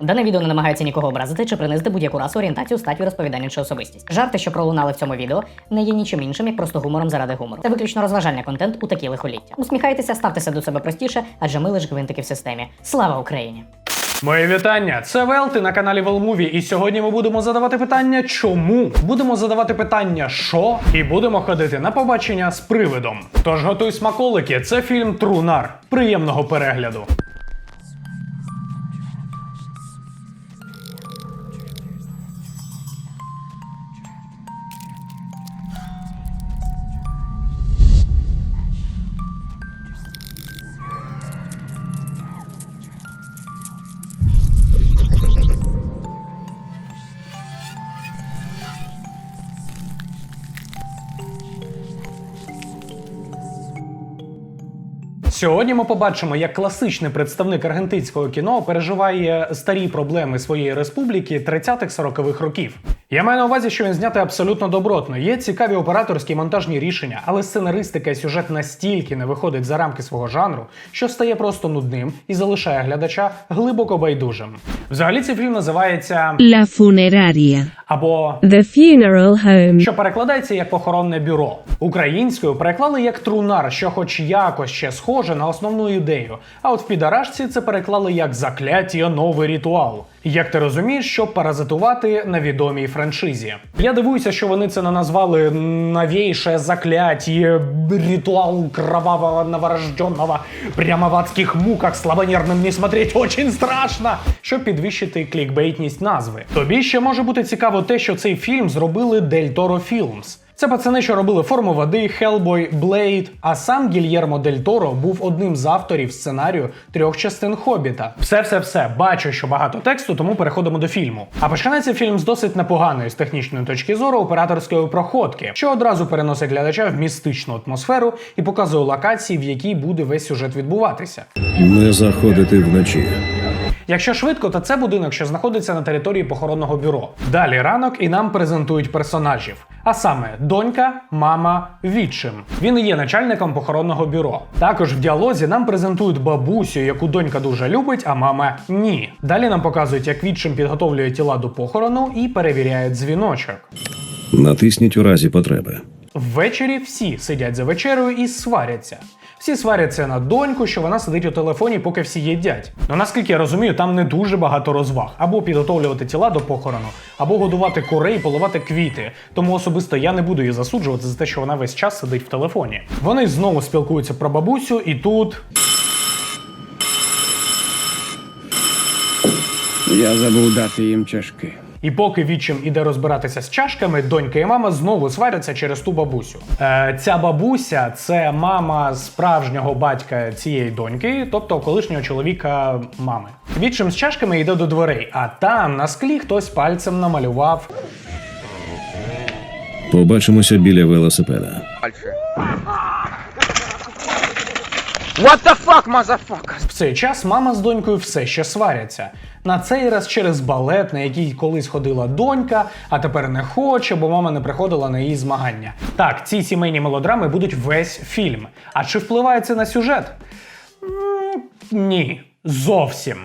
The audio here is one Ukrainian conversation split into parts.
Дане відео не намагається нікого образити чи принизити будь-яку расу, орієнтацію, стать, розповідання чи особистість. Жарти, що пролунали в цьому відео, не є нічим іншим, як просто гумором заради гумору. Це виключно розважальний контент у такі лихоліття. Усміхайтеся, ставтеся до себе простіше, адже ми лише гвинтики в системі. Слава Україні! Мої вітання! Це Велти на каналі Велмуві. І сьогодні ми будемо задавати питання, чому? Будемо задавати питання, що, і будемо ходити на побачення з привидом. Тож готуй смаколики, це фільм Трунар. Приємного перегляду. Сьогодні ми побачимо, як класичний представник аргентинського кіно переживає старі проблеми своєї республіки 30-40-х років. Я маю на увазі, що він знятий абсолютно добротно. Є цікаві операторські і монтажні рішення, але сценаристика і сюжет настільки не виходить за рамки свого жанру, що стає просто нудним і залишає глядача глибоко байдужим. Взагалі цей фільм називається La funeraria. або The funeral home. що перекладається як похоронне бюро. Українською переклали як трунар, що хоч якось ще схоже на основну ідею. А от в підарашці це переклали як закляття новий ритуал. Як ти розумієш, щоб паразитувати на відомій франшизі. Я дивуюся, що вони це не назвали новейше закляття, ритуал кровавого новорожденного, прямо в адських муках слабонервним не смотреть очень страшно, щоб підвищити клікбейтність назви. Тобі ще може бути цікаво те, що цей фільм зробили Дель Торо Філмс. Це пацани, що робили форму води, Хелбой, Блейд. А сам Гільєрмо Дель Торо був одним з авторів сценарію трьох частин Хобіта. Все, все, все. Бачу, що багато тексту, тому переходимо до фільму. А починається фільм з досить непоганої з технічної точки зору операторської проходки, що одразу переносить глядача в містичну атмосферу і показує локації, в якій буде весь сюжет відбуватися. Не заходити вночі. Якщо швидко, то це будинок, що знаходиться на території похоронного бюро. Далі ранок і нам презентують персонажів. А саме донька, мама, відчим. Він і є начальником похоронного бюро. Також в діалозі нам презентують бабусю, яку донька дуже любить, а мама ні. Далі нам показують, як відчим підготовлює тіла до похорону і перевіряє дзвіночок. Натисніть у разі потреби. Ввечері всі сидять за вечерею і сваряться. Всі сваряться на доньку, що вона сидить у телефоні, поки всі їдять. Ну наскільки я розумію, там не дуже багато розваг. Або підготовлювати тіла до похорону, або годувати курей, поливати квіти. Тому особисто я не буду її засуджувати за те, що вона весь час сидить в телефоні. Вони знову спілкуються про бабусю, і тут Я забув дати їм чашки. І поки відчим іде розбиратися з чашками, донька і мама знову сваряться через ту бабусю. Е, ця бабуся це мама справжнього батька цієї доньки, тобто колишнього чоловіка мами. Відчим з чашками йде до дверей, а там на склі хтось пальцем намалював. Побачимося біля велосипеда. What the fuck, motherfucker? В цей час мама з донькою все ще сваряться. На цей раз через балет, на який колись ходила донька, а тепер не хоче, бо мама не приходила на її змагання. Так, ці сімейні мелодрами будуть весь фільм. А чи впливає це на сюжет? М, Ні, зовсім.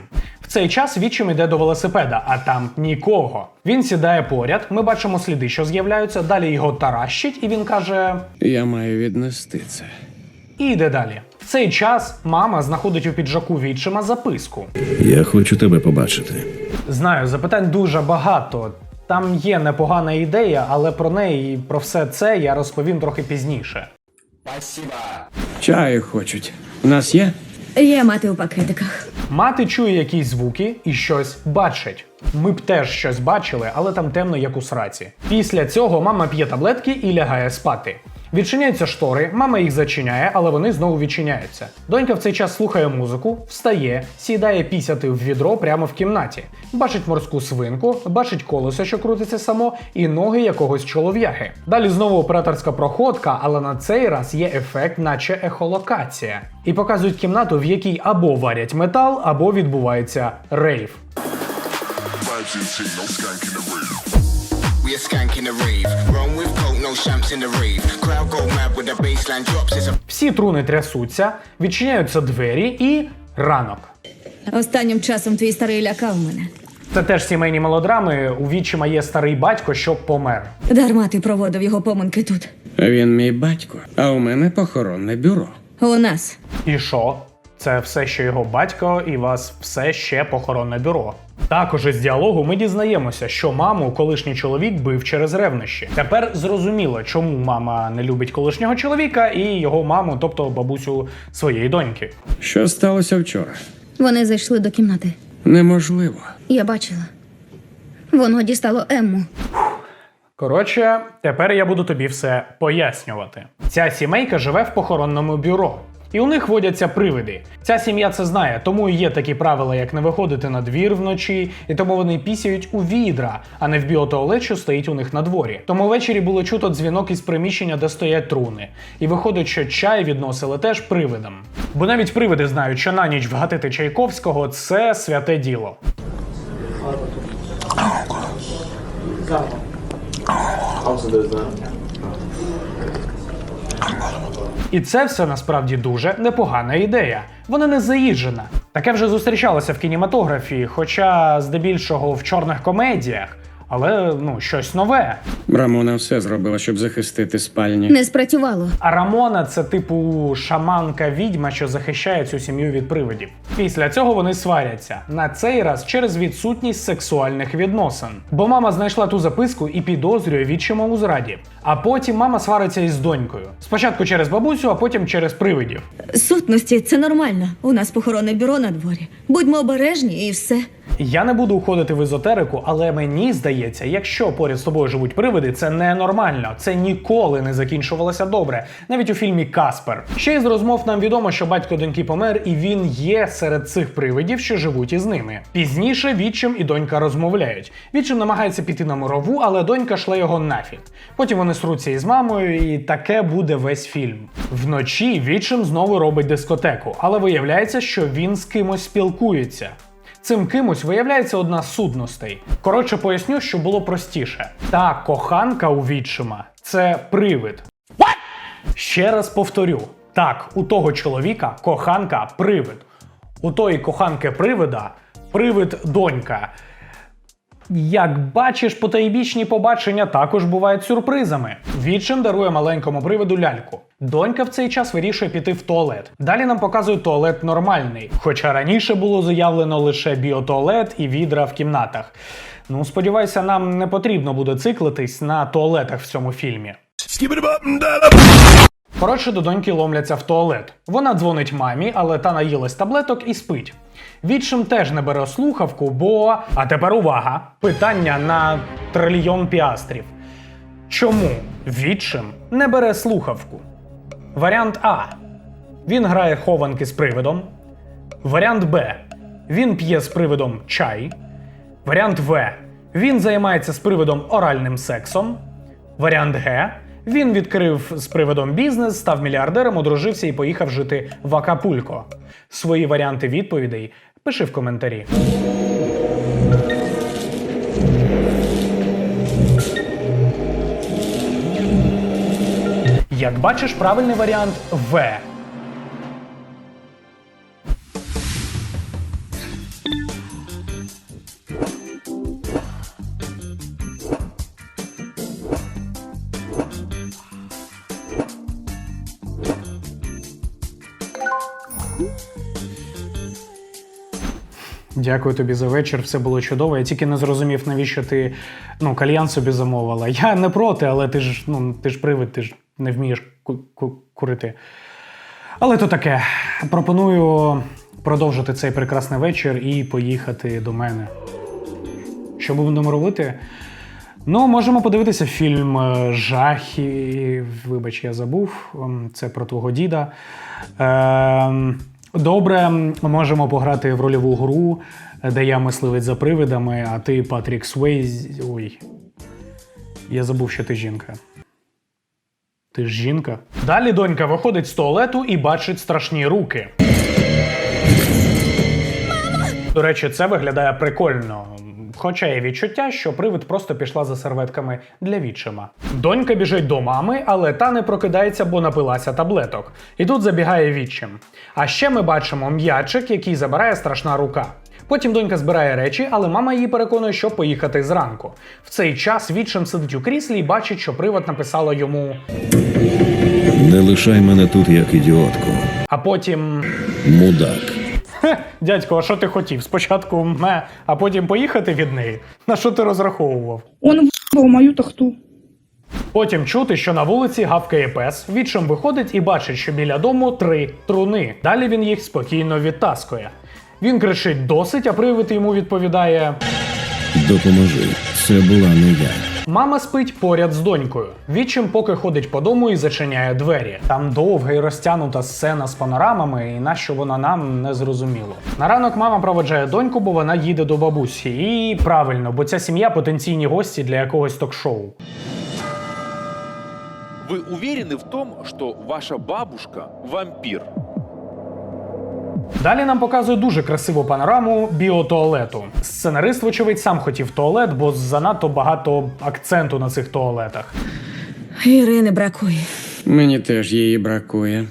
В цей час відчим іде до велосипеда, а там нікого. Він сідає поряд, ми бачимо сліди, що з'являються, далі його таращить, і він каже: Я маю віднести це. і йде далі. Цей час мама знаходить у піджаку відчима записку. Я хочу тебе побачити. Знаю, запитань дуже багато. Там є непогана ідея, але про неї і про все це я розповім трохи пізніше. Чаю хочуть. У нас є? Є мати у пакетиках. Мати чує якісь звуки і щось бачить. Ми б теж щось бачили, але там темно, як у сраці. Після цього мама п'є таблетки і лягає спати. Відчиняються штори, мама їх зачиняє, але вони знову відчиняються. Донька в цей час слухає музику, встає, сідає пісяти в відро прямо в кімнаті. Бачить морську свинку, бачить колесо, що крутиться само, і ноги якогось чолов'яги. Далі знову операторська проходка, але на цей раз є ефект, наче ехолокація. І показують кімнату, в якій або варять метал, або відбувається рейв. We a skank in the rave. Run with Всі труни трясуться, відчиняються двері і ранок. Останнім часом твій старий лякав мене. Це теж сімейні мелодрами. У відчима є старий батько, що помер. Дарма ти проводив його поминки тут. Він мій батько, а у мене похоронне бюро. У нас. І що? Це все ще його батько, і вас все ще похоронне бюро. Також із діалогу ми дізнаємося, що маму колишній чоловік бив через ревнощі. Тепер зрозуміло, чому мама не любить колишнього чоловіка і його маму, тобто бабусю своєї доньки. Що сталося вчора? Вони зайшли до кімнати. Неможливо. Я бачила. Воно дістало Емму. Коротше, тепер я буду тобі все пояснювати. Ця сімейка живе в похоронному бюро. І у них водяться привиди. Ця сім'я це знає, тому і є такі правила, як не виходити на двір вночі, і тому вони пісяють у відра, а не в біотуалет, що стоїть у них на дворі. Тому ввечері було чуто дзвінок із приміщення, де стоять труни. І виходить, що чай відносили теж привидам. Бо навіть привиди знають, що на ніч вгатити Чайковського це святе діло. І це все насправді дуже непогана ідея. Вона не заїжджена. Таке вже зустрічалося в кінематографі, хоча здебільшого в чорних комедіях, але ну щось нове. Рамона все зробила, щоб захистити спальні. Не спрацювало. А Рамона це типу шаманка відьма, що захищає цю сім'ю від привидів. Після цього вони сваряться на цей раз через відсутність сексуальних відносин. Бо мама знайшла ту записку і підозрює відчима у зраді. А потім мама свариться із донькою. Спочатку через бабусю, а потім через привидів. Сутності це нормально. У нас похоронне бюро на дворі. Будьмо обережні і все. Я не буду уходити в езотерику, але мені здається, якщо поряд з тобою живуть привиди, це ненормально. Це ніколи не закінчувалося добре. Навіть у фільмі Каспер. Ще із розмов нам відомо, що батько доньки помер, і він є серед цих привидів, що живуть із ними. Пізніше відчим і донька розмовляють. Відчим намагається піти на мирову, але донька шле його нафіг. Потім вони сруться із мамою, і таке буде весь фільм. Вночі відчим знову робить дискотеку, але виявляється, що він з кимось спілкується. Цим кимось виявляється одна з сутностей. Коротше, поясню, що було простіше. Та коханка у відчима це привид. Ще раз повторю: так, у того чоловіка коханка привид. У тої коханки привида привид донька. Як бачиш, потайбічні побачення також бувають сюрпризами. Відчим дарує маленькому привиду ляльку. Донька в цей час вирішує піти в туалет. Далі нам показують туалет нормальний, хоча раніше було заявлено лише біотуалет і відра в кімнатах. Ну, сподіваюся, нам не потрібно буде циклитись на туалетах в цьому фільмі. Коротше, до доньки ломляться в туалет. Вона дзвонить мамі, але та наїлась таблеток і спить. Відчим теж не бере слухавку, бо. А тепер увага! Питання на трильйон піастрів. Чому відчим не бере слухавку? Варіант А. Він грає хованки з привидом. Варіант Б. Він п'є з привидом чай. Варіант В. Він займається з привидом оральним сексом. Варіант Г. Він відкрив з привидом бізнес, став мільярдером, одружився і поїхав жити в Акапулько. Свої варіанти відповідей пиши в коментарі. Як бачиш, правильний варіант В. Дякую тобі за вечір. Все було чудово. Я тільки не зрозумів, навіщо ти ну, кальян собі замовила. Я не проти, але ти ж ну ти ж привид, ти ж не вмієш ку- ку- курити. Але то таке. Пропоную продовжити цей прекрасний вечір і поїхати до мене. Що будемо робити? Ну, можемо подивитися фільм е, Жахи. Вибач, я забув. Ем, Це про твого діда. Ем, Добре, можемо пограти в рольову гру, де я мисливець за привидами, а ти Патрік Свейз. Ой. Я забув, що ти жінка. Ти ж жінка. Далі донька виходить з туалету і бачить страшні руки. До речі, це виглядає прикольно. Хоча є відчуття, що привид просто пішла за серветками для відчима. Донька біжить до мами, але та не прокидається, бо напилася таблеток. І тут забігає відчим. А ще ми бачимо м'ячик, який забирає страшна рука. Потім донька збирає речі, але мама її переконує, що поїхати зранку. В цей час відчим сидить у кріслі і бачить, що привод написала йому. Не лишай мене тут як ідіотку. А потім. Мудак. Хе, дядько, а що ти хотів? Спочатку ме, а потім поїхати від неї? На що ти розраховував? Он в мою тахту. Потім чути, що на вулиці гавкає пес, відчим виходить і бачить, що біля дому три труни. Далі він їх спокійно відтаскує. Він кричить досить, а привид йому відповідає: Допоможи. Це була не я. Мама спить поряд з донькою. Відчим поки ходить по дому і зачиняє двері. Там довга і розтягнута сцена з панорамами, і нащо вона нам не зрозуміло. На ранок мама проведжає доньку, бо вона їде до бабусі. І правильно, бо ця сім'я потенційні гості для якогось ток-шоу. Вы уверены в том, что ваша бабушка вампир? Далі нам показує дуже красиву панораму біотуалету. Сценарист, вочевидь, сам хотів туалет, бо занадто багато акценту на цих туалетах. Ірини бракує. Мені теж її бракує.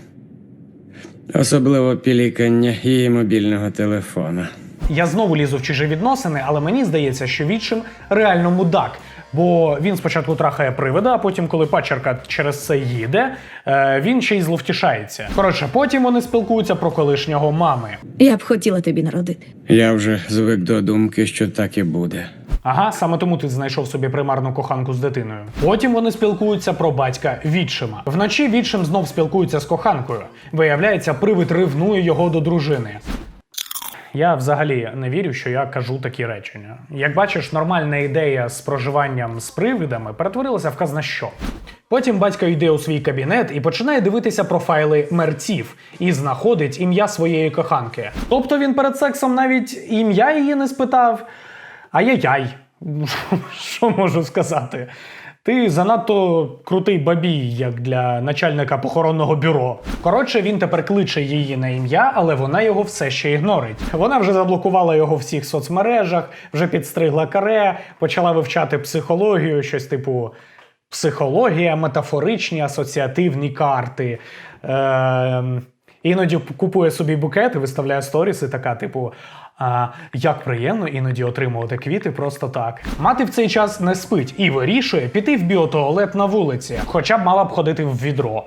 Особливо пілікання її мобільного телефона. Я знову лізу в чужі відносини, але мені здається, що відчим реально мудак. Бо він спочатку трахає привида, а потім, коли пачерка через це їде, е, він ще й зловтішається. Коротше, потім вони спілкуються про колишнього мами. Я б хотіла тобі народити. Я вже звик до думки, що так і буде. Ага, саме тому ти знайшов собі примарну коханку з дитиною. Потім вони спілкуються про батька Відчима. Вночі Відчим знов спілкується з коханкою. Виявляється, привид ревнує його до дружини. Я взагалі не вірю, що я кажу такі речення. Як бачиш, нормальна ідея з проживанням з привидами перетворилася в казна що. Потім батько йде у свій кабінет і починає дивитися профайли мерців і знаходить ім'я своєї коханки. Тобто він перед сексом навіть ім'я її не спитав. Ай-яй-яй. Що можу сказати? Ти занадто крутий бабій, як для начальника похоронного бюро. Коротше, він тепер кличе її на ім'я, але вона його все ще ігнорить. Вона вже заблокувала його в всіх соцмережах, вже підстригла каре, почала вивчати психологію, щось типу психологія, метафоричні асоціативні карти. Е, іноді купує собі букет і виставляє сторіси, така, типу. А, як приємно іноді отримувати квіти просто так. Мати в цей час не спить і вирішує піти в біотуалет на вулиці, хоча б мала б ходити в відро.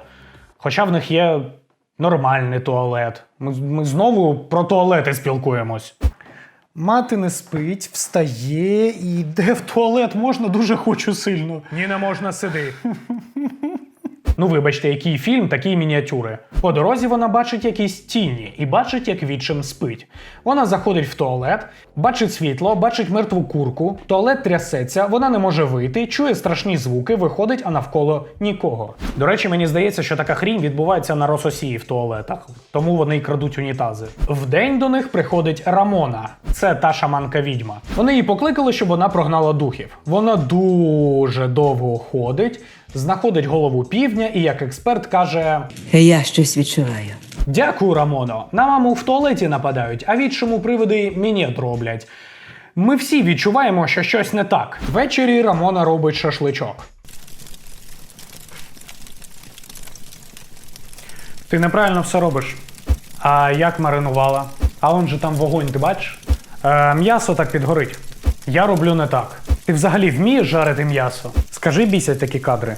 Хоча в них є нормальний туалет. Ми, ми знову про туалети спілкуємось. Мати не спить, встає і йде в туалет можна дуже хочу сильно. Ні, не можна сиди. Ну, вибачте, який фільм, такі мініатюри. По дорозі вона бачить якісь тіні і бачить, як відчим спить. Вона заходить в туалет, бачить світло, бачить мертву курку, туалет трясеться, вона не може вийти, чує страшні звуки, виходить, а навколо нікого. До речі, мені здається, що така хрінь відбувається на Рососії в туалетах, тому вони й крадуть унітази. Вдень до них приходить Рамона, це та шаманка відьма. Вони її покликали, щоб вона прогнала духів. Вона дуже довго ходить, знаходить голову півдня і як експерт каже: Я щось відчуваю. Дякую, Рамоно. На маму в туалеті нападають, а відчому привиди мінет роблять. Ми всі відчуваємо, що щось не так. Ввечері Рамона робить шашличок. Ти неправильно все робиш. А як маринувала? А он же там вогонь, ти бачиш? Е, м'ясо так підгорить. Я роблю не так. Ти взагалі вмієш жарити м'ясо? Скажи бісять такі кадри.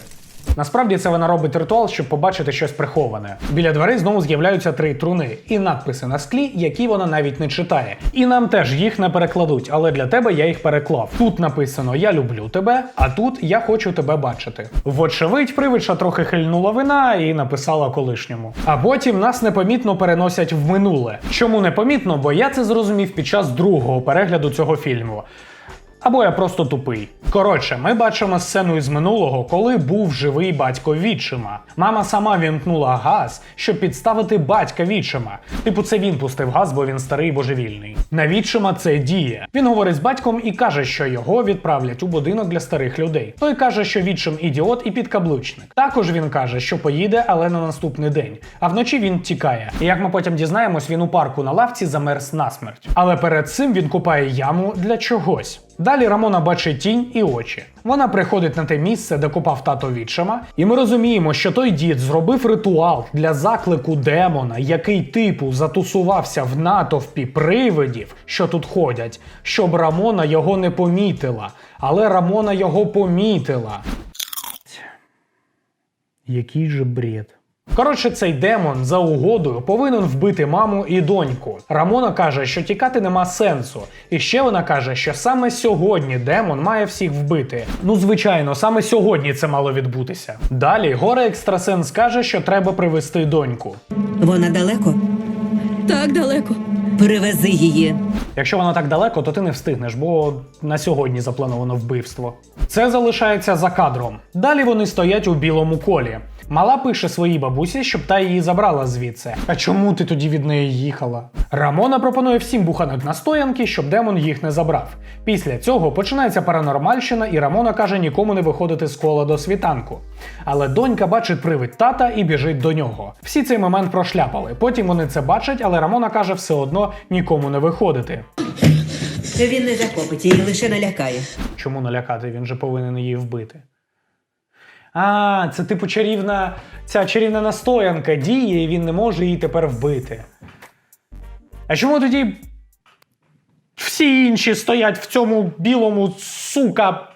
Насправді це вона робить ритуал, щоб побачити щось приховане. Біля дверей знову з'являються три труни і надписи на склі, які вона навіть не читає. І нам теж їх не перекладуть, але для тебе я їх переклав. Тут написано Я люблю тебе, а тут я хочу тебе бачити. Вочевидь, привидша трохи хильнула вина і написала колишньому. А потім нас непомітно переносять в минуле. Чому непомітно? Бо я це зрозумів під час другого перегляду цього фільму. Або я просто тупий. Коротше, ми бачимо сцену із минулого, коли був живий батько відчима. Мама сама вімкнула газ, щоб підставити батька відчима. Типу, це він пустив газ, бо він старий божевільний. На відчима це діє. Він говорить з батьком і каже, що його відправлять у будинок для старих людей. Той каже, що відчим ідіот і підкаблучник. Також він каже, що поїде, але на наступний день. А вночі він тікає. І як ми потім дізнаємось, він у парку на лавці замерз насмерть. Але перед цим він купає яму для чогось. Далі Рамона бачить тінь і очі. Вона приходить на те місце, де копав тато відчима, і ми розуміємо, що той дід зробив ритуал для заклику демона, який типу затусувався в натовпі привидів, що тут ходять, щоб Рамона його не помітила. Але Рамона його помітила. Який же бред. Коротше, цей демон за угодою повинен вбити маму і доньку. Рамона каже, що тікати нема сенсу. І ще вона каже, що саме сьогодні демон має всіх вбити. Ну, звичайно, саме сьогодні це мало відбутися. Далі горе екстрасенс каже, що треба привести доньку. Вона далеко. Так далеко. Перевези її. Якщо вона так далеко, то ти не встигнеш, бо на сьогодні заплановано вбивство. Це залишається за кадром. Далі вони стоять у білому колі. Мала пише своїй бабусі, щоб та її забрала звідси. А чому ти тоді від неї їхала? Рамона пропонує всім бухануть настоянки, щоб демон їх не забрав. Після цього починається паранормальщина, і Рамона каже нікому не виходити з кола до світанку. Але донька бачить привид тата і біжить до нього. Всі цей момент прошляпали. Потім вони це бачать, але Рамона каже все одно нікому не виходити. Він не захопить її, лише налякає. Чому налякати? Він же повинен її вбити. А, це типу чарівна. Ця чарівна настоянка діє, і він не може її тепер вбити. А чому тоді всі інші стоять в цьому білому сука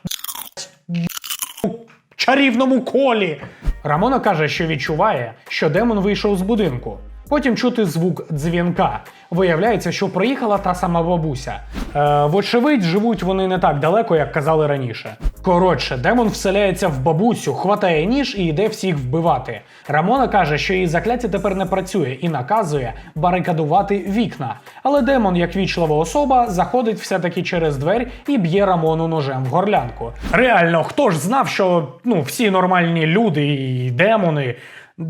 чарівному колі? Рамона каже, що відчуває, що демон вийшов з будинку. Потім чути звук дзвінка. Виявляється, що приїхала та сама бабуся. Е, вочевидь, живуть вони не так далеко, як казали раніше. Коротше, демон вселяється в бабусю, хватає ніж і йде всіх вбивати. Рамона каже, що її закляття тепер не працює і наказує барикадувати вікна. Але демон, як вічлива особа, заходить все-таки через двері і б'є Рамону ножем в горлянку. Реально, хто ж знав, що ну, всі нормальні люди і демони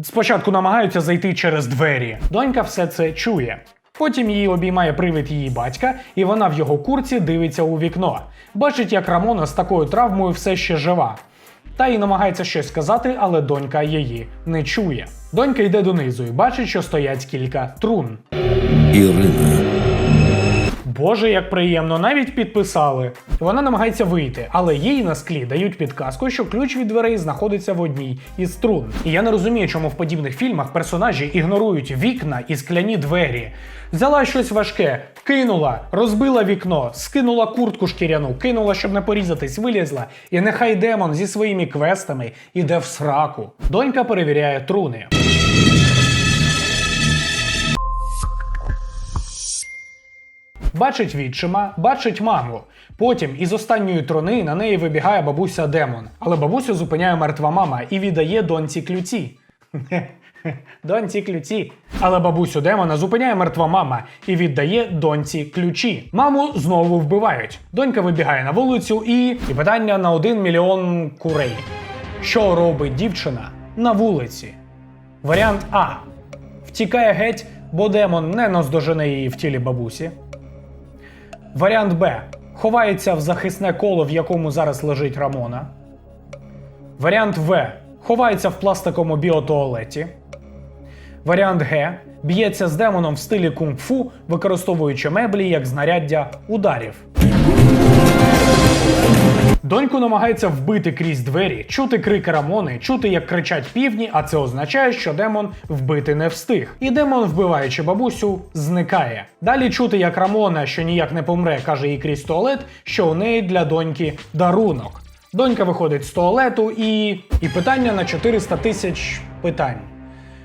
спочатку намагаються зайти через двері. Донька все це чує. Потім її обіймає привид її батька, і вона в його курці дивиться у вікно. Бачить, як Рамона з такою травмою все ще жива. Та й намагається щось сказати, але донька її не чує. Донька йде донизу і бачить, що стоять кілька трун. Ірина. Боже, як приємно, навіть підписали. Вона намагається вийти, але їй на склі дають підказку, що ключ від дверей знаходиться в одній із струн. І я не розумію, чому в подібних фільмах персонажі ігнорують вікна і скляні двері. Взяла щось важке, кинула, розбила вікно, скинула куртку шкіряну, кинула, щоб не порізатись, вилізла. І нехай демон зі своїми квестами іде в сраку. Донька перевіряє труни. Бачить відчима, бачить маму. Потім із останньої трони на неї вибігає бабуся демон. Але бабусю зупиняє мертва мама і віддає доньці ключі. Доньці ключі. Але бабусю демона зупиняє мертва мама і віддає доньці ключі. Маму знову вбивають. Донька вибігає на вулицю і. І питання на один мільйон курей. Що робить дівчина на вулиці? Варіант А. Втікає геть, бо демон не наздожене її в тілі бабусі. Варіант Б. Ховається в захисне коло, в якому зараз лежить Рамона. Варіант В. Ховається в пластиковому біотуалеті. Варіант Г. Б'ється з демоном в стилі кунг-фу, використовуючи меблі як знаряддя ударів. Доньку намагається вбити крізь двері, чути крики Рамони, чути, як кричать півні, а це означає, що демон вбити не встиг. І демон, вбиваючи бабусю, зникає. Далі чути, як Рамона, що ніяк не помре, каже їй крізь туалет, що у неї для доньки дарунок. Донька виходить з туалету і. І питання на 400 тисяч питань.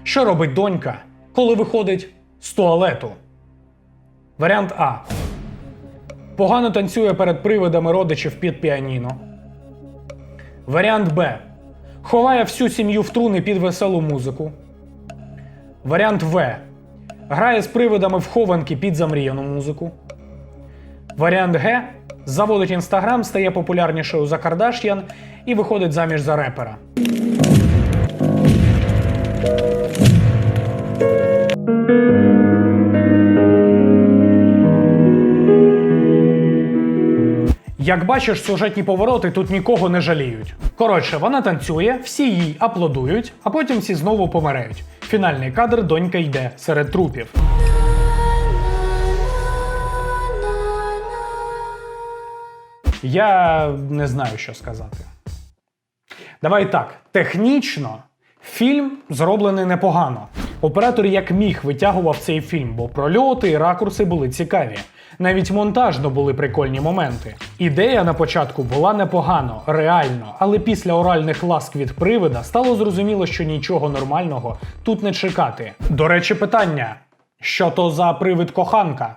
Що робить донька, коли виходить з туалету? Варіант А. Погано танцює перед привидами родичів під піаніно. Варіант Б. Ховає всю сім'ю в труни під веселу музику. Варіант В. Грає з привидами в хованки під замріяну музику. Варіант Г. Заводить інстаграм, стає популярнішою за Кардаш'ян і виходить заміж за репера. Як бачиш, сюжетні повороти тут нікого не жаліють. Коротше, вона танцює, всі їй аплодують, а потім всі знову помирають. Фінальний кадр донька йде серед трупів. Я не знаю, що сказати. Давай так, технічно фільм зроблений непогано. Оператор як міг витягував цей фільм, бо прольоти і ракурси були цікаві. Навіть монтажно були прикольні моменти. Ідея на початку була непогано, реально, але після оральних ласк від привида стало зрозуміло, що нічого нормального тут не чекати. До речі, питання: що то за привид коханка?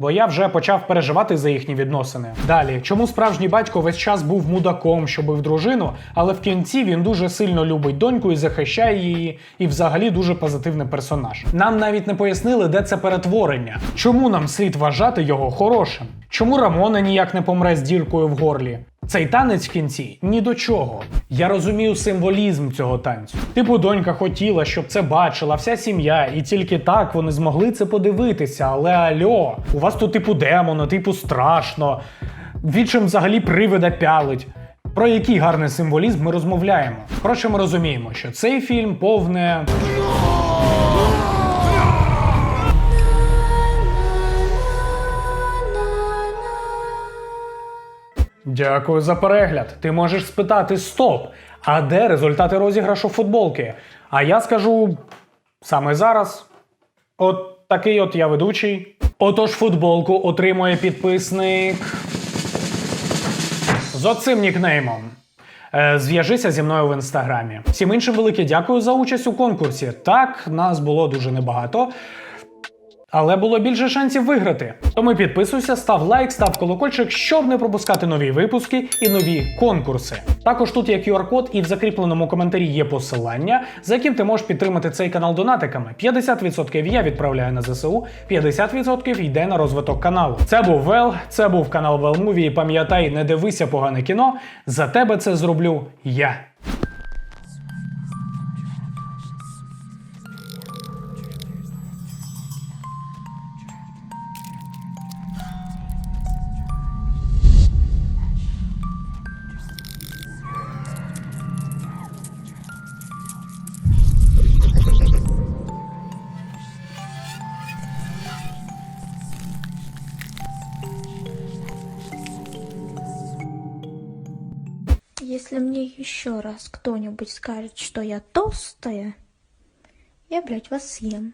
Бо я вже почав переживати за їхні відносини. Далі, чому справжній батько весь час був мудаком, що бив дружину, але в кінці він дуже сильно любить доньку і захищає її, і взагалі дуже позитивний персонаж. Нам навіть не пояснили, де це перетворення. Чому нам слід вважати його хорошим? Чому Рамона ніяк не помре з діркою в горлі? Цей танець в кінці ні до чого. Я розумію символізм цього танцю. Типу, донька хотіла, щоб це бачила вся сім'я, і тільки так вони змогли це подивитися. Але альо, у вас тут типу демоно, типу страшно. Відчим взагалі привида пялить. Про який гарний символізм ми розмовляємо? Коротше, ми розуміємо, що цей фільм повне. Дякую за перегляд. Ти можеш спитати стоп. А де результати розіграшу футболки? А я скажу саме зараз. От такий от я ведучий. Отож, футболку отримує підписник з оцим нікнеймом. Е, Зв'яжися зі мною в інстаграмі. Всім іншим велике дякую за участь у конкурсі. Так, нас було дуже небагато. Але було більше шансів виграти. Тому підписуйся, став лайк, став колокольчик, щоб не пропускати нові випуски і нові конкурси. Також тут є QR-код, і в закріпленому коментарі є посилання, за яким ти можеш підтримати цей канал донатиками. 50% я відправляю на ЗСУ, 50% йде на розвиток каналу. Це був Вел, це був канал Велмуві. Пам'ятай, не дивися погане кіно. За тебе це зроблю я. Еще раз кто-нибудь скажет, что я толстая, я, блядь, вас съем.